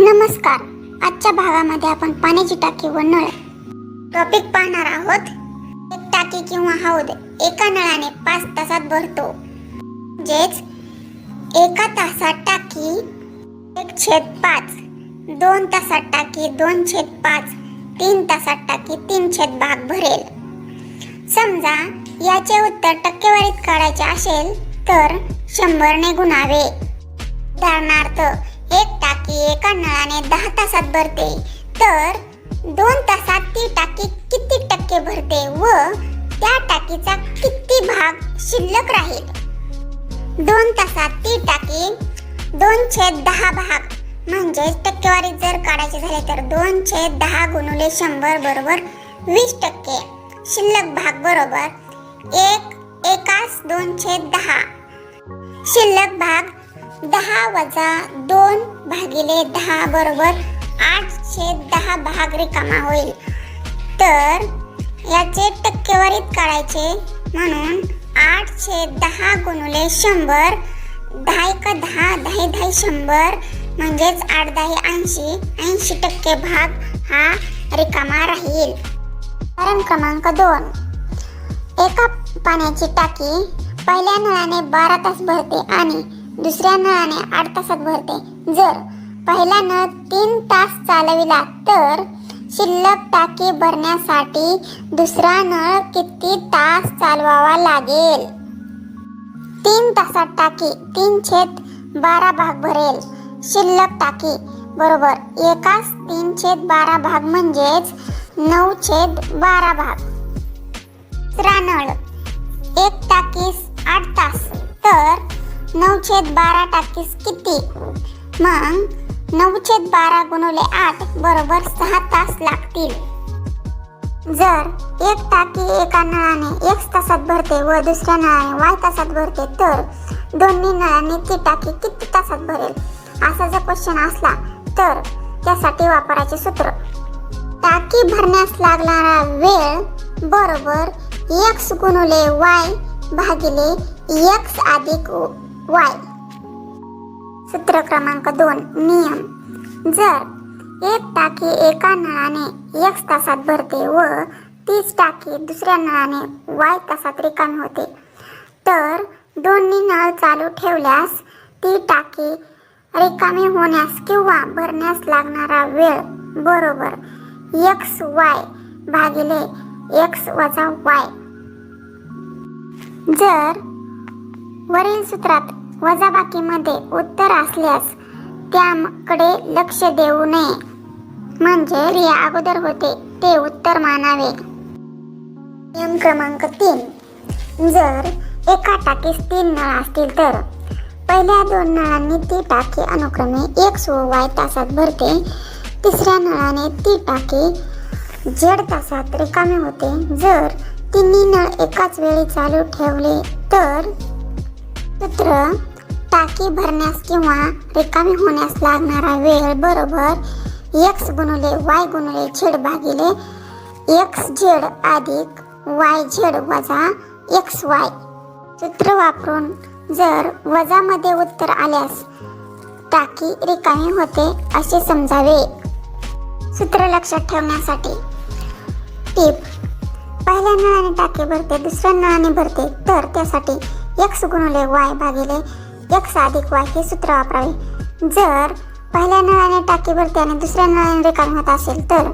नमस्कार. आजच्या भागामध्ये आपण पाण्याची टाकी व नळ टॉपिक पाहणार आहोत. एक टाकी किंवा हौद एका नळाने पाच तासात भरतो. म्हणजेच एका तासात टाकी एक छेद पाच दोन तासात टाकी दोन छेद पाच तीन तासात टाकी तीन छेद भाग भरेल. समजा याचे उत्तर टक्केवारीत काढायचे असेल तर शंभरने गुणावे. उदाहरणार्थ एक टाकी एका नळाने दहा तासात भरते. तर दोन तासात ती टाकी किती टक्के भरते व त्या टाकीचा किती भाग शिल्लक राहील? दोन तासात ती टाकी दोन छेद दहा भाग. म्हणजेच टक्केवारी जर काढायचे झाले तर दोन छेद दहा गुणुले शंभर बरोबर वीस टक्के शिल्लक भाग बरोबर एक एकास दोन छेद दहा. शिल्लक भाग दहा वजा दोन भागिले दहा बरोबर आठ छेद दहा भाग रिकामा होईल. तर याचे टक्केवारीत काढायचे म्हणून आठ छेद दहा गुणुले शंभर दहा एक दहा दहा दहा शंभर म्हणजेच आठ दहा ऐंशी ऐंशी टक्के भाग हा रिकामा राहील. कारण क्रमांक दोन. एका पाण्याची टाकी पहिल्या नळाने बारा तास भरते आणि दुसऱ्या नळाने आठ तासात भरते. जर पहिला नळ तीन तास चालविला तर शिल्लक टाकी भरण्यासाठी दुसरा नळ किती तास चालवावा लागेल? तीन तासात टाकी तीन छेद बारा भाग भरेल. शिल्लक टाकी बरोबर एकाच तीन छेद बारा भाग म्हणजेच नऊ छेद बारा भाग. दुसरा नळ छेद बारा टाकीस किती? मग नऊ छेद बारा गुणवले आठ बरोबर सहा तास लागतील. जर एक टाकी एका नळाने एक तासात भरते व दुसऱ्या नळाने वाय तासात भरते तर दोन्ही नळाने ती टाकी किती तासात भरेल? असा जर क्वेश्चन असला तर त्यासाठी वापरायचे सूत्र. टाकी भरण्यास लागणारा वेळ बरोबर एक्स गुणुले वाय भागिले एक्स अधिक वाय. सूत्र क्रमांक दोन नियम. जर एक टाकी एका नळाने एक्स तासात भरते व तीच टाकी दुसऱ्या नळाने वाय तासात रिकामी होते तर दोन्ही नळ चालू ठेवल्यास ती टाकी रिकामी होण्यास किंवा भरण्यास लागणारा वेळ बरोबर एक्स वाय भागिले एक्स वजा वाय. जर वरील सूत्रात वजाबाकीमध्ये उत्तर असल्यास त्याकडे लक्ष देऊ नये. म्हणजे क्रिया अगोदर होते ते उत्तर मानावे. नियम क्रमांक तीन. जर एका टाकीस तीन नळ असतील तर. पहिल्या दोन नळांनी ती टाकी अनुक्रमे एक्स व वाय तासात भरते. तिसऱ्या नळाने ती टाकी जेड तासात रिकामी होते. जर तिन्ही नळ एकाच वेळी चालू ठेवले तर सूत्र टाकी भरण्यास किंवा रिकामी होण्यास लागणारा वेळ बरोबर एक्स गुणुले वाय गुणुले झेड भागिले एक्स झेड अधिक वाय झेड वजा एक्स वाय सूत्र वापरून जर वजामध्ये उत्तर आल्यास टाकी रिकामी होते असे समजावे. सूत्र लक्षात ठेवण्यासाठी टीप. पहिल्या नळाने टाकी भरते दुसऱ्या नळाने भरते तर त्यासाठी एक्स गुणुले वाय भागिले एक्स अधिक वाय हे सूत्र वापरावे. जर पहिल्या नळाने टाकी भरते आणि दुसऱ्या नळाने रिकामी असेल तर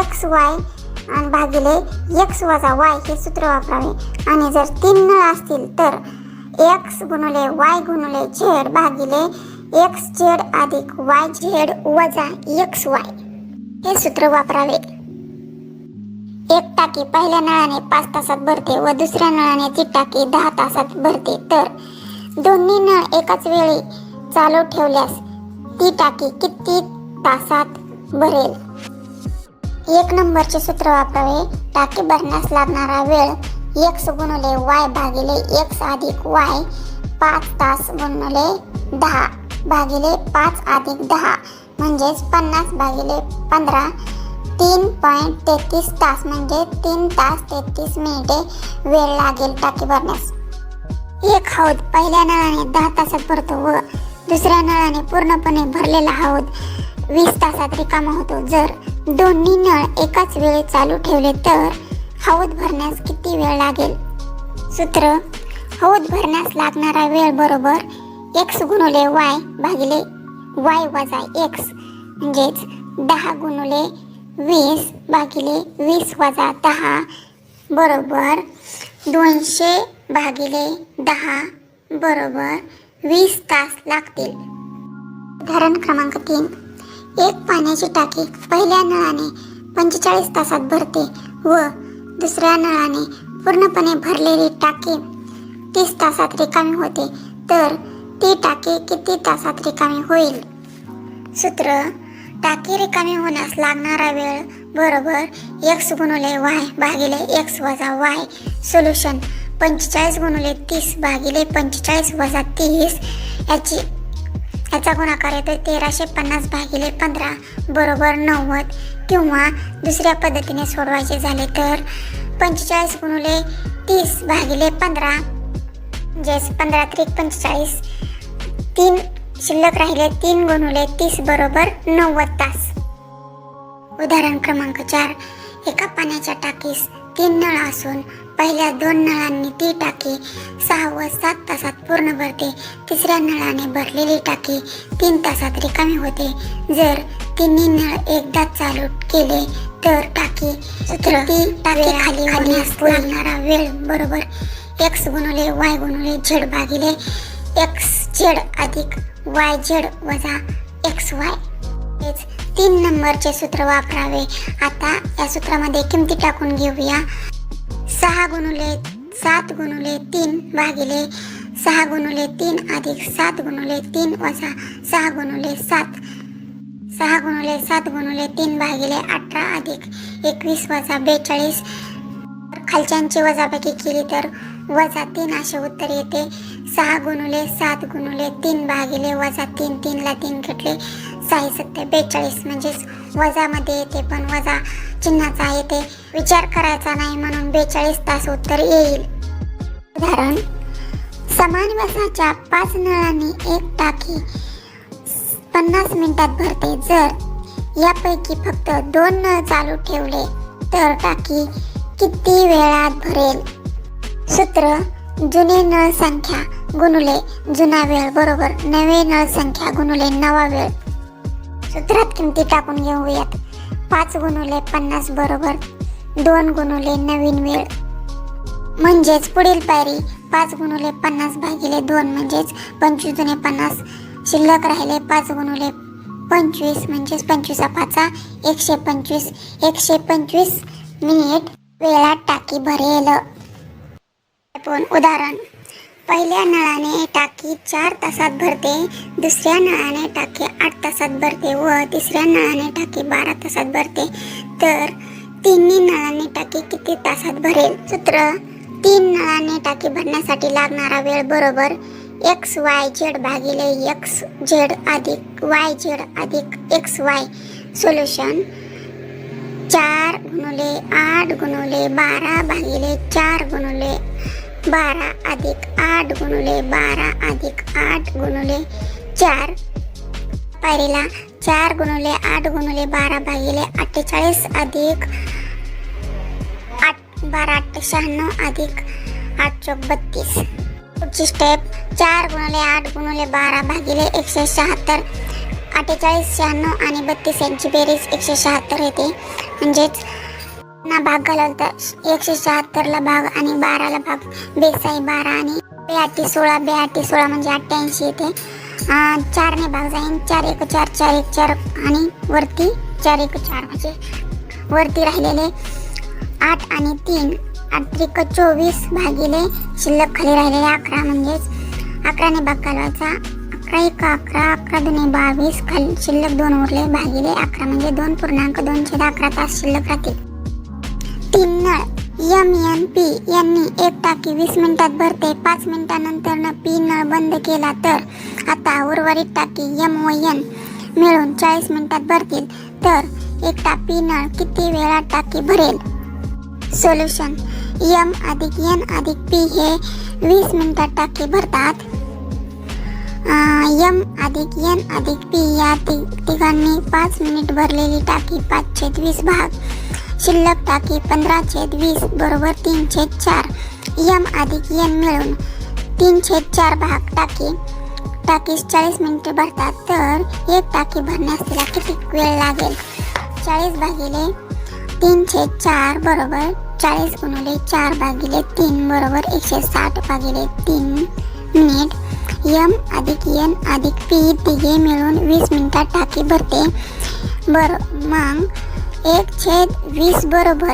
एक्स वाय आणि भागिले एक्स वजा वाय हे सूत्र वापरावे. आणि जर तीन नळ असतील तर एक्स गुणुले वाय गुणुले झेड भागिले एक्स झेड अधिक वाय झेड वजा एक्स वाय हे सूत्र वापरावे. एक टाकी पहिल्या नळाने पाच तासात भरते व दुसऱ्या नळाने ती टाकी दहा तासात भरते. तर दोन्ही नळ एकाच वेळी चालू ठेवल्यास ती टाकी किती तासात भरेल? एक नंबरचे सूत्र वापरावे. टाकी भरण्यास लागणारा वेळ एक्स गुणुले वाय भागिले एक्स अधिक वाय पाच तास गुणुले दहा भागिले पाच अधिक दहा म्हणजेच पन्नास भागिले पंधरा तीन पॉईंट तेहतीस तास म्हणजे तीन तास तेहतीस मिनिटे वेळ लागेल टाकी भरण्यास. एक हौद पहिल्या नळाने दहा तासात भरतो व दुसऱ्या नळाने पूर्णपणे भरलेला हौद वीस तासात रिकामा होतो. जर दोन्ही नळ एकाच वेळी चालू ठेवले तर हौद भरण्यास किती वेळ लागेल? सूत्र हौद भरण्यास लागणारा वेळ बरोबर एक्स गुणुले वाय भागिले वाय वजा एक्स म्हणजेच दहा गुणुले वीस भागिले वीस वजा दहा बरोबर दोनशे भागिले दहा बरोबर वीस तास लागतील. उदाहरण क्रमांक तीन. एक पाण्याची टाकी पहिल्या नळाने पंचेचाळीस तासात भरते व दुसऱ्या नळाने पूर्णपणे भरलेली टाकी तीस तासात रिकामी होते. तर ती टाकी किती तासात रिकामी होईल? सूत्र टाकी रिकामी होण्यास लागणारा वेळ बरोबर एक्स गुणुले वाय भागिले एक्स वजा वाय सोल्युशन पंचेचाळीस गुणुले तीस भागिले पंचेचाळीस वजा तीस. याची याचा गुणाकार येतो तेराशे पन्नास भागिले पंधरा बरोबर नव्वद. किंवा दुसऱ्या पद्धतीने सोडवायचे झाले तर पंचेचाळीस गुणुले तीस भागिले पंधरा. म्हणजेच पंधरा त्रिक पंचेचाळीस. तीन शिल्लक राहिले तीन गुणुले तीस बरोबर नव्वद तास. उदाहरण क्रमांक चार एका पाण्याच्या टाकीस तीन नळ असून पहिल्या दोन नळांनी ती टाकी सहा व सात तासात पूर्ण भरते. तिसऱ्या नळाने भरलेली टाकी तीन तासात रिकामी होते. जर तिन्ही नळ एकदा चालू केले तर टाकी सूत्र ती टाकी खाली होण्यास लागणारा वेळ बरोबर. एक्स गुणुले वाय गुणुले झेड भागिले एक्स झेड अधिक वाय झेड वजा एक्स वाय. हेच तीन नंबरचे सूत्र वापरावे. आता या सूत्रामध्ये किमती टाकून घेऊया. सहा गुणुले सात गुणुले तीन भागिले सहा गुणुले तीन अधिक सात गुणुले तीन वजा सहा गुणुले सात. सहा गुणुले सात गुणुले तीन भागिले अठरा अधिक एकवीस वजा बेचाळीस. खालच्यांची वजाबाकी केली तर वजा तीन असे उत्तर येते. सहा गुणुले सात गुणुले तीन भागिले वजा तीन तीनला तीन घेतले. सहा सत्य बेचाळीस म्हणजेच वजामध्ये येते पण वजा चिन्हाचा येते विचार करायचा नाही म्हणून बेचाळीस तास उत्तर येईल. उदाहरण समान वसाच्या पाच नळांनी एक टाकी पन्नास मिनिटात भरते. जर यापैकी फक्त दोन नळ चालू ठेवले तर टाकी किती वेळात भरेल? सूत्र जुने नळ संख्या गुणुले जुना वेळ बरोबर नवे नळ संख्या गुणुले नवा वेळ. सूत्रात किमती टाकून घेऊयात पाच गुणुले पन्नास बरोबर दोन गुणुले नवीन वेळ. म्हणजेच पुढील पायरी पाच गुणुले पन्नास भागिले दोन म्हणजेच पंचवीस जुने पन्नास. शिल्लक राहिले पाच गुणुले पंचवीस म्हणजेच पंचवीसा पाचा एकशे पंचवीस. एकशे पंचवीस मिनिट वेळात टाकी भरेल. पण उदाहरण. पहिल्या नळाने टाकी चार तासात भरते दुसऱ्या नळाने टाकी आठ तासात भरते व तिसऱ्या नळाने टाकी बारा तासात भरते. तर तिन्ही नळांनी टाकी किती तासात भरेल? सूत्र तीन नळांनी टाकी भरण्यासाठी लागणारा वेळ बरोबर एक्स वाय झेड भागिले एक्स झेड अधिक वाय झेड अधिक एक्स वाय. सोल्युशन चार गुणुले आठ गुणुले बारा भागिले चार गुणुले बारा अधिक आठ गुणुले बारा अधिक आठ गुणुले चार. पायरीला चार गुणुले आठ गुणुले बारा भागिले अठ्ठेचाळीस अधिक आठ बारा आठ शहाण्णव अधिक आठ चौक बत्तीस. पुढची स्टेप चार गुणुले आठ गुणुले बारा भागिले एकशे शहात्तर. अठ्ठेचाळीस शहाण्णव आणि बत्तीस यांची बेरीज एकशे शहात्तर येते. म्हणजेच ना भाग घालाल होता एकशे शहात्तरला भाग आणि बाराला भाग. बेसाई बारा आणि बेआटी सोळा. बेआटी सोळा म्हणजे अठ्ठ्याऐंशी येते. चारने भाग जाईन. चार एक चार चार एक चार आणि वरती चार एक चार म्हणजे वरती राहिलेले आठ आणि तीन. आठ त्रिक चोवीस भागिले शिल्लक खाली राहिलेले अकरा म्हणजेच अकराने भाग घालवायचा. अकरा एक अकरा अकरा दोन्ही बावीस खाली शिल्लक दोन उरले. भागिले अकरा म्हणजे दोन पूर्णांक दोनशे अकरा तास शिल्लक राहतील. तीन नळ एम एन पी यांनी एक टाकी वीस मिनिटात भरते. पाच मिनिटानंतर पी नळ बंद केला तर? आता उर्वरित टाकी एम ओ एन मिळून चाळीस मिनिटात भरतील. तर एक टाकी नळ किती वेळात टाकी भरेल? सोल्युशन एम अधिक एन अधिक पी हे वीस मिनिटात टाकी भरतात. यम अधिक एन अधिक पी या ति तिघांनी पाच मिनिट भरलेली टाकी पाचशे वीस भाग. शिल्लक टाकी पंधरा छेद वीस बरोबर तीन छेद चार. यम अधिक यन मिळून तीन छेद चार भाग टाकी. टाकीस चाळीस मिनिटे भरतात तर एक टाकी भरण्यास तिला किती वेळ लागेल? चाळीस भागिले तीन छेद चार बरोबर चाळीस गुणिले चार भागिले तीन बरोबर एकशे साठ भागिले तीन मिनिट. यम अधिक एन अधिक पी तिघे मिळून वीस मिनिटात टाकी भरते. बरं मग एक छेद वीस बरोबर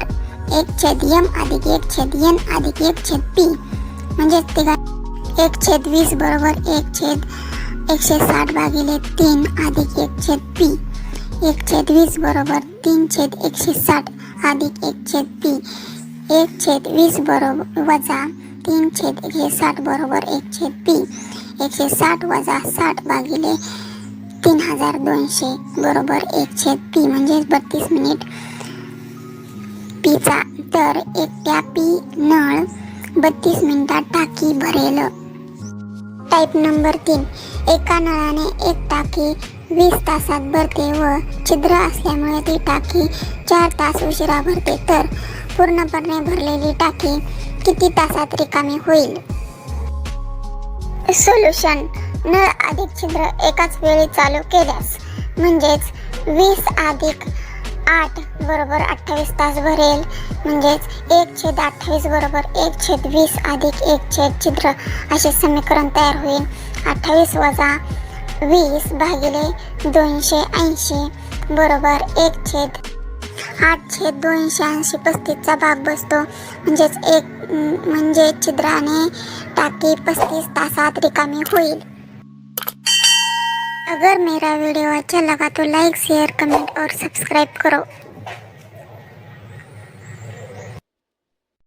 एक छेद यम अधिक एक छेद यन अधिक एक छेद पी म्हणजेच तिघा एक छेद वीस बरोबर एक छेद एकशे साठ भागिले तीन अधिक एक छेद पी एक छेद वीस बरोबर तीन छेद एकशे साठ अधिक एक छेद पी एक छेद वीस बरोबर वजा तीन छेद एकशे साठ बरोबर एक छेद पी एकशे साठ वजा साठ भागिले हजार दोनशे बरोबर एक छेद पी म्हणजेच बत्तीस मिनिट. पीचा तर एकट्या पी नळ बत्तीस मिनिटात टाकी भरेल. टाईप नंबर तीन. एका नळाने एक टाकी वीस तासात भरते व छिद्र असल्यामुळे ती टाकी चार तास उशिरा भरते. तर पूर्णपणे भरलेली टाकी किती तासात रिकामी होईल? सोल्युशन. नळ अधिक छिद्र एकाच वेळी चालू केल्यास म्हणजेच वीस अधिक आठ बरोबर अठ्ठावीस तास भरेल. म्हणजेच एक छेद अठ्ठावीस बरोबर एक छेद वीस अधिक एक छेद छिद्र असे समीकरण तयार होईल. अठ्ठावीस वजा वीस भागिले दोनशे ऐंशी बरोबर एक छेद आठ छेद दोनशे ऐंशी पस्तीसचा भाग बसतो. म्हणजेच एक म्हणजे छिद्राने टाकी पस्तीस तासात रिकामी होईल. अगर मेरा वीडियो अच्छा लगा तो लाइक शेयर कमेंट और सब्सक्राइब करो।